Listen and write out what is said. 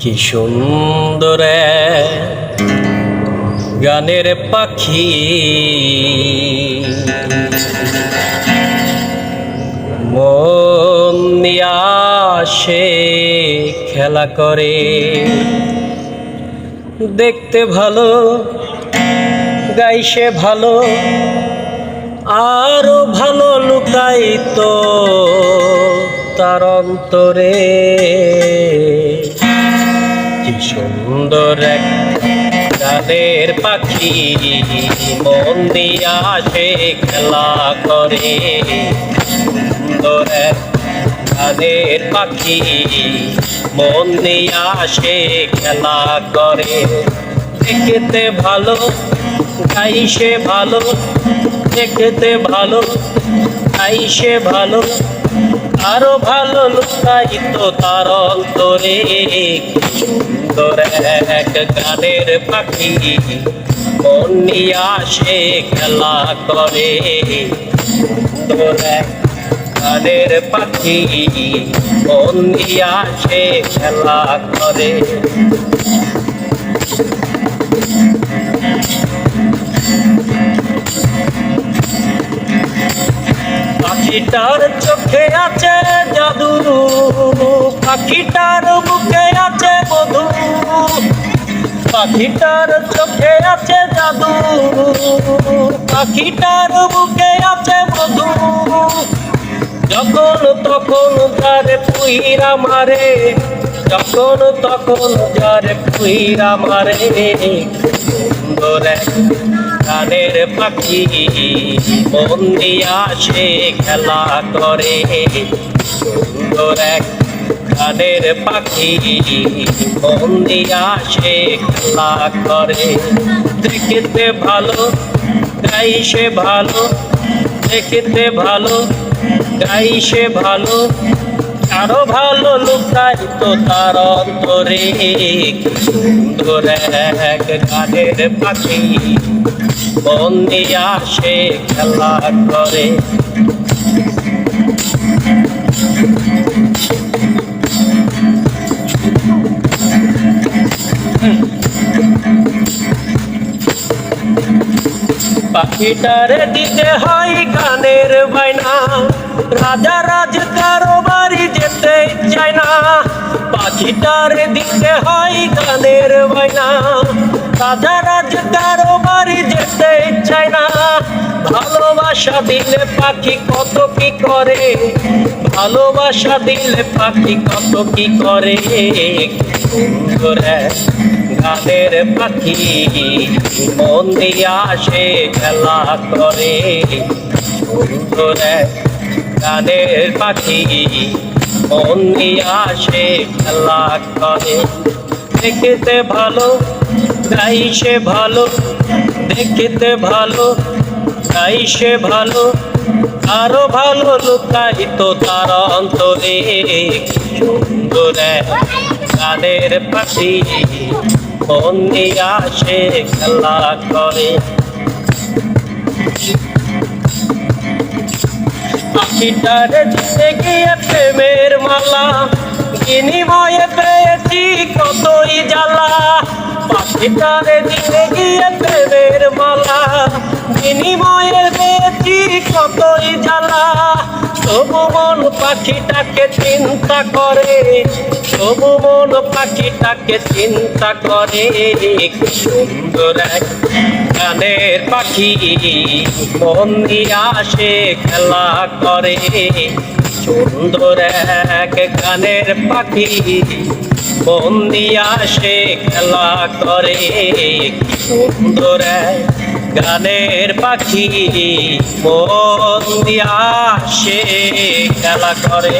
কি সুন্দর গানের পাখি। মন আসে খেলা করে। দেখতে ভালো, গাইছে ভালো, আরও ভালো লুকাইতো তার অন্তরে। কি সুন্দর এক গানের পাখি, মন দিয়া আসে খেলা করে। সুন্দর এক গানের পাখি, মন দিয়া আসে খেলা করে। দেখতে ভালো গাইছে ভালো। দেখতে ভালো গাইছে ভালো। আরও ভালো লুকাইত তার অন্তরে। সুন্দর এক গানের পাখি, মন নিয়ে আসে খেলা করে। সুন্দর গানের পাখি, মন নিয়ে আসে খেলা করে। পাখিটার চোখে আছে জাদু, পাখিটার বুকে আছে মধু পাখিটার চোখে আছে জাদু, পাখিটার বুকে আছে মধু যখন তখন যারে পুইরা মারে, যখন তখন যারে পুইরা মারে। এক গানের পাখি মন দিয়া সে খেলা করে। সুন্দর এক গানের পাখি মন দিয়া সে খেলা করে। দেখতে ভালো গাইছে ভালো। দেখতে ভালো গাইছে ভালো। আরও ভালো লুকাইত তার অন্তরে। সুন্দর এক গানের পাখি দিয়ে আসে খেলা করে। পাখিটারে দিতে হয় গানের বাইনা রাজা রাজ কারও বাড়ি যেতে চায় না। পাখিটারে দিতে হয় গানের বাইনা রাজা রাজ কারও বাড়ি যেতে চায় না। ভালোবাসা দিলে পাখি কত কি করে? ভালোবাসা দিলে পাখি কত কি করে? গানের পাখি মন দিয়ে আসে খেলা করে। গানের পাখি মন আসে, খেলা করে। দেখতে ভালো গাইছে ভালো। দেখতে ভালো গাইছে ভালো। আরও ভালো লুকাইত তার অন্তরে সুন্দর গানের পাখি। মন আসে, খেলা করে। পাখিটারে দিতে গিয়ে প্রেমের মালা। বিনিময়ে পেয়েছি কতই জ্বালা। পাখিটারে দিতে গিয়ে প্রেমের মালা। বিনিময়ে পেয়েছি কতই জ্বালা। তবু মন পাখিটাকে চিন্তা করে। তবু মন পাখিটাকে চিন্তা করে। সুন্দর এক গানের পাখি মন আসে খেলা করে। সুন্দর এক গানের পাখি মন আসে খেলা করে। সুন্দর এক গানের পাখি মন দিয়া সে খেলা করে।